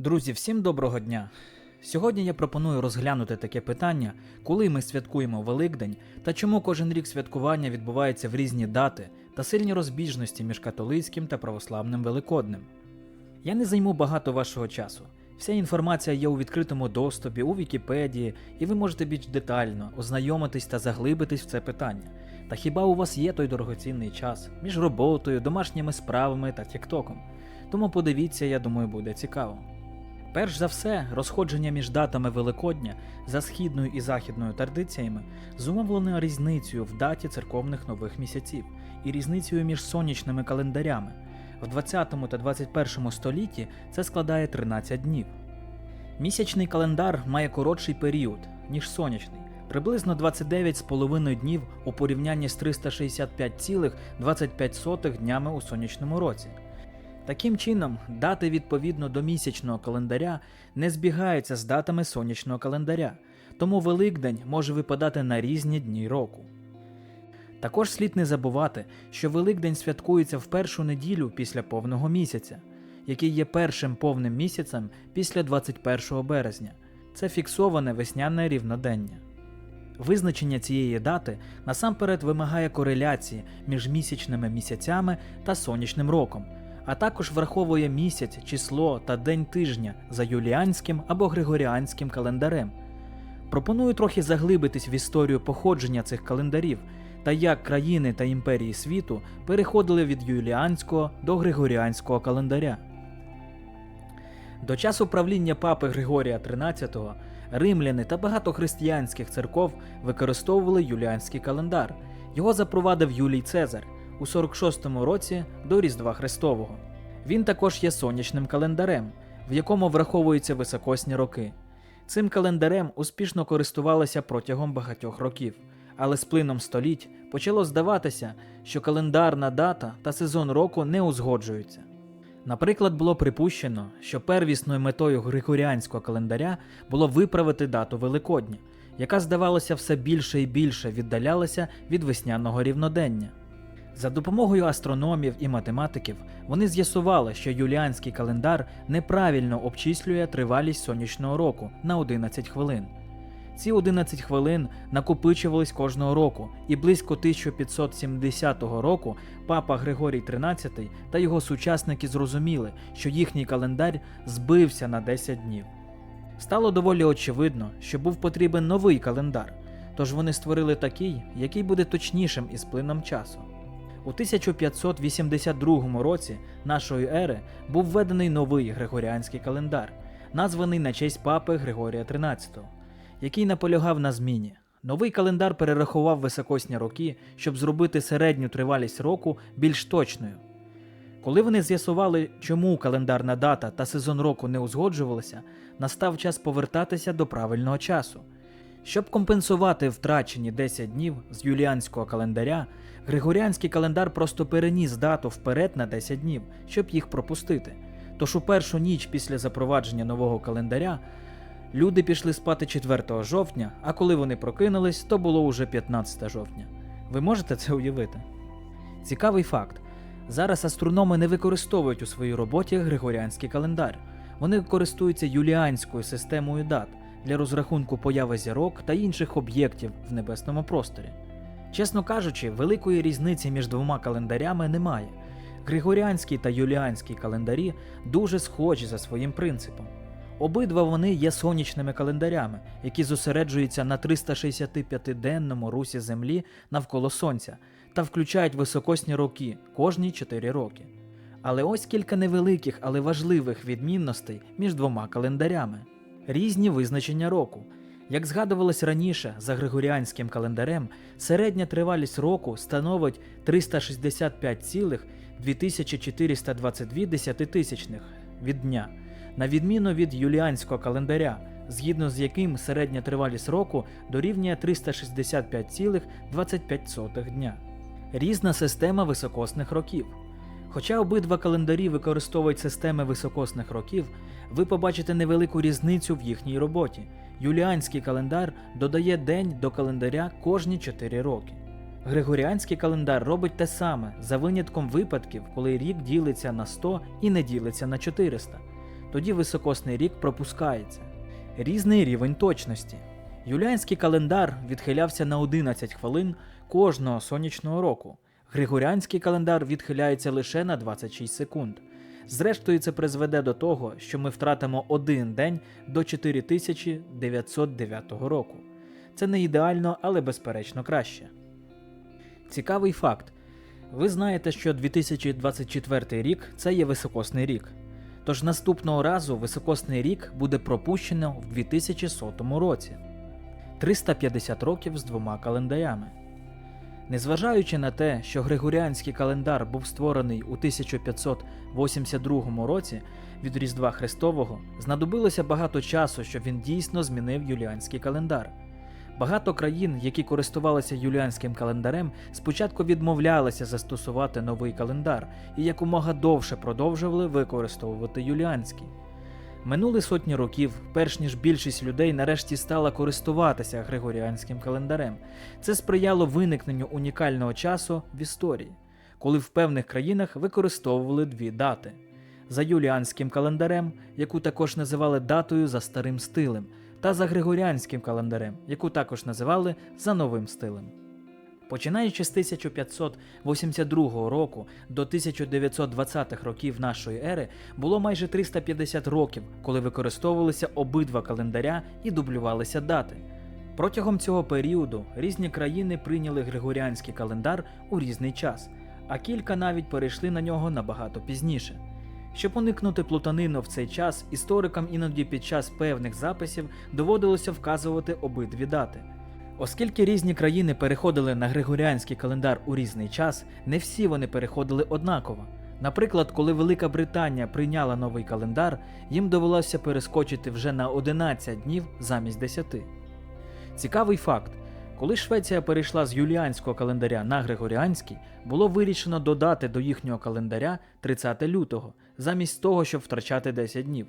Друзі, всім доброго дня! Сьогодні я пропоную розглянути таке питання, коли ми святкуємо Великдень та чому кожен рік святкування відбувається в різні дати та сильні розбіжності між католицьким та православним Великоднем. Я не займу багато вашого часу. Вся інформація є у відкритому доступі у Вікіпедії, і ви можете більш детально ознайомитись та заглибитись в це питання. Та хіба у вас є той дорогоцінний час між роботою, домашніми справами та тіктоком? Тому подивіться, я думаю, буде цікаво. Перш за все, розходження між датами Великодня за східною і західною традиціями зумовлено різницею в даті церковних нових місяців і різницею між сонячними календарями. В 20 та 21 столітті це складає 13 днів. Місячний календар має коротший період, ніж сонячний, приблизно 29,5 днів у порівнянні з 365,25 днями у сонячному році. Таким чином, дати відповідно до місячного календаря не збігаються з датами сонячного календаря, тому Великдень може випадати на різні дні року. Також слід не забувати, що Великдень святкується в першу неділю після повного місяця, який є першим повним місяцем після 21 березня. Це фіксоване весняне рівнодення. Визначення цієї дати насамперед вимагає кореляції між місячними місяцями та сонячним роком, а також враховує місяць, число та день тижня за юліанським або григоріанським календарем. Пропоную трохи заглибитись в історію походження цих календарів та як країни та імперії світу переходили від юліанського до григоріанського календаря. До часу правління папи Григорія XIII римляни та багато християнських церков використовували юліанський календар. Його запровадив Юлій Цезар у 46-му році до Різдва Христового. Він також є сонячним календарем, в якому враховуються високосні роки. Цим календарем успішно користувалися протягом багатьох років, але з плином століть почало здаватися, що календарна дата та сезон року не узгоджуються. Наприклад, було припущено, що первісною метою григоріанського календаря було виправити дату Великодня, яка, здавалося, все більше і більше віддалялася від весняного рівнодення. За допомогою астрономів і математиків вони з'ясували, що юліанський календар неправильно обчислює тривалість сонячного року на 11 хвилин. Ці 11 хвилин накопичувались кожного року, і близько 1570 року папа Григорій XIII та його сучасники зрозуміли, що їхній календар збився на 10 днів. Стало доволі очевидно, що був потрібен новий календар, тож вони створили такий, який буде точнішим із плином часу. У 1582 році нашої ери був введений новий григоріанський календар, названий на честь папи Григорія XIII, який наполягав на зміні. Новий календар перерахував високосні роки, щоб зробити середню тривалість року більш точною. Коли вони з'ясували, чому календарна дата та сезон року не узгоджувалися, настав час повертатися до правильного часу. Щоб компенсувати втрачені 10 днів з юліанського календаря, Григоріанський календар просто переніс дату вперед на 10 днів, щоб їх пропустити. Тож у першу ніч після запровадження нового календаря люди пішли спати 4 жовтня, а коли вони прокинулись, то було уже 15 жовтня. Ви можете це уявити? Цікавий факт. Зараз астрономи не використовують у своїй роботі Григоріанський календар. Вони користуються юліанською системою дат для розрахунку появи зірок та інших об'єктів в небесному просторі. Чесно кажучи, великої різниці між двома календарями немає. Григоріанський та юліанський календарі дуже схожі за своїм принципом. Обидва вони є сонячними календарями, які зосереджуються на 365-денному русі Землі навколо Сонця та включають високосні роки кожні 4 роки. Але ось кілька невеликих, але важливих відмінностей між двома календарями. Різні визначення року. Як згадувалось раніше, за григоріанським календарем середня тривалість року становить 365,2422 десятитисячних від дня, на відміну від юліанського календаря, згідно з яким середня тривалість року дорівнює 365,25 дня. Різна система високосних років. Хоча обидва календарі використовують системи високосних років, ви побачите невелику різницю в їхній роботі. Юліанський календар додає день до календаря кожні 4 роки. Григоріанський календар робить те саме за винятком випадків, коли рік ділиться на 100 і не ділиться на 400. тоді високосний рік пропускається. Різний рівень точності. Юліанський календар відхилявся на 11 хвилин кожного сонячного року. Григоріанський календар відхиляється лише на 26 секунд. Зрештою, це призведе до того, що ми втратимо один день до 4909 року. Це не ідеально, але безперечно краще. Цікавий факт. Ви знаєте, що 2024 рік це є високосний рік. Тож наступного разу високосний рік буде пропущено в 2100 році 350 років з двома календарями. Незважаючи на те, що Григоріанський календар був створений у 1582 році від Різдва Христового, знадобилося багато часу, щоб він дійсно змінив юліанський календар. Багато країн, які користувалися юліанським календарем, спочатку відмовлялися застосувати новий календар і якомога довше продовжували використовувати юліанський. Минули сотні років, перш ніж більшість людей нарешті стала користуватися григоріанським календарем. Це сприяло виникненню унікального часу в історії, коли в певних країнах використовували дві дати: за юліанським календарем, яку також називали датою за старим стилем, та за григоріанським календарем, яку також називали за новим стилем. Починаючи з 1582 року до 1920-х років нашої ери було майже 350 років, коли використовувалися обидва календаря і дублювалися дати. Протягом цього періоду різні країни прийняли григоріанський календар у різний час, а кілька навіть перейшли на нього набагато пізніше. Щоб уникнути плутанину в цей час, історикам іноді під час певних записів доводилося вказувати обидві дати. Оскільки різні країни переходили на григоріанський календар у різний час, не всі вони переходили однаково. Наприклад, коли Велика Британія прийняла новий календар, їм довелося перескочити вже на 11 днів замість 10. Цікавий факт: коли Швеція перейшла з юліанського календаря на григоріанський, було вирішено додати до їхнього календаря 30 лютого, замість того, щоб втрачати 10 днів.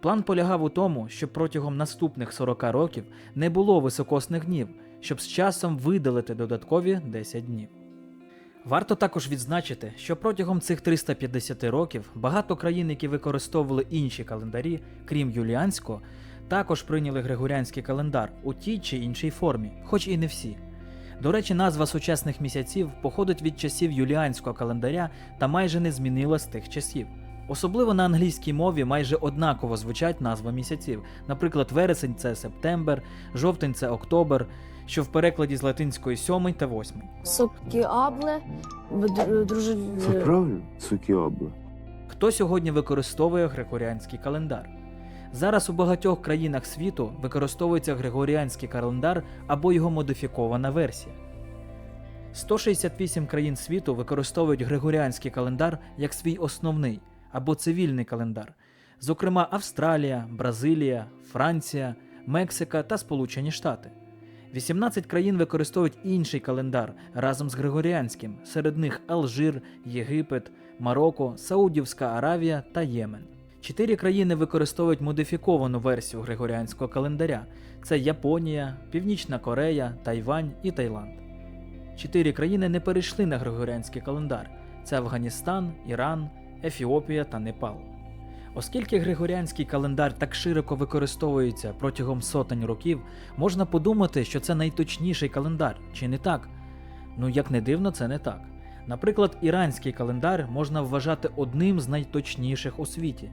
План полягав у тому, щоб протягом наступних 40 років не було високосних днів, щоб з часом видалити додаткові 10 днів. Варто також відзначити, що протягом цих 350 років багато країн, які використовували інші календарі, крім юліанського, також прийняли григоріанський календар у тій чи іншій формі, хоч і не всі. До речі, назва сучасних місяців походить від часів юліанського календаря та майже не змінила з тих часів. Особливо на англійській мові майже однаково звучать назви місяців. Наприклад, вересень це септембер, жовтень це октобер, що в перекладі з латинської сьомий та восьмий. Сокіабле, б- друже... Це правильно? Сукіабла. Хто сьогодні використовує григоріанський календар? Зараз у багатьох країнах світу використовується григоріанський календар або його модифікована версія. 168 країн світу використовують григоріанський календар як свій основний або цивільний календар, зокрема Австралія, Бразилія, Франція, Мексика та Сполучені Штати. 18 країн використовують інший календар разом з Григоріанським, серед них Алжир, Єгипет, Марокко, Саудівська Аравія та Ємен. Чотири країни використовують модифіковану версію григоріанського календаря: це Японія, Північна Корея, Тайвань і Таїланд. Чотири країни не перейшли на григоріанський календар: це Афганістан, Іран, Ефіопія та Непал. Оскільки григоріанський календар так широко використовується протягом сотень років, можна подумати, що це найточніший календар, чи не так? Ну, як не дивно, це не так. Наприклад, іранський календар можна вважати одним з найточніших у світі.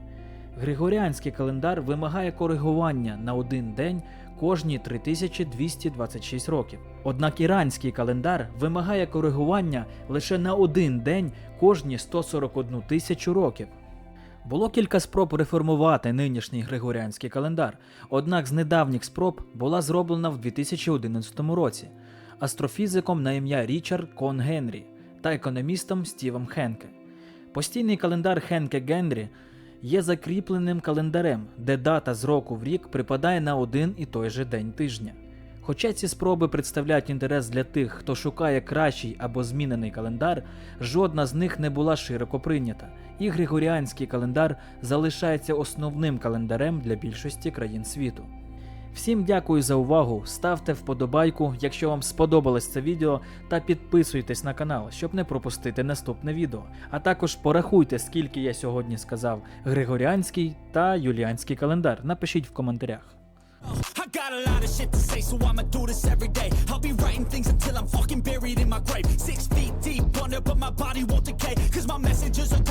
Григоріанський календар вимагає коригування на один день кожні 3226 років. Однак іранський календар вимагає коригування лише на один день кожні 141 тисячу років. Було кілька спроб реформувати нинішній григоріанський календар, однак з недавніх спроб була зроблена в 2011 році астрофізиком на ім'я Річард Кон Генрі та економістом Стівом Хенке. Постійний календар Хенке Генрі є закріпленим календарем, де дата з року в рік припадає на один і той же день тижня. Хоча ці спроби представляють інтерес для тих, хто шукає кращий або змінений календар, жодна з них не була широко прийнята, і Григоріанський календар залишається основним календарем для більшості країн світу. Всім дякую за увагу. Ставте вподобайку, якщо вам сподобалось це відео, та підписуйтесь на канал, щоб не пропустити наступне відео. А також порахуйте, скільки я сьогодні сказав Григоріанський та Юліанський календар. Напишіть в коментарях. I got a lot of shit to say, so I'ma do this every day. I'll be writing things until I'm fucking buried in my grave. Six feet deep under, but my body won't decay. Cause my messages are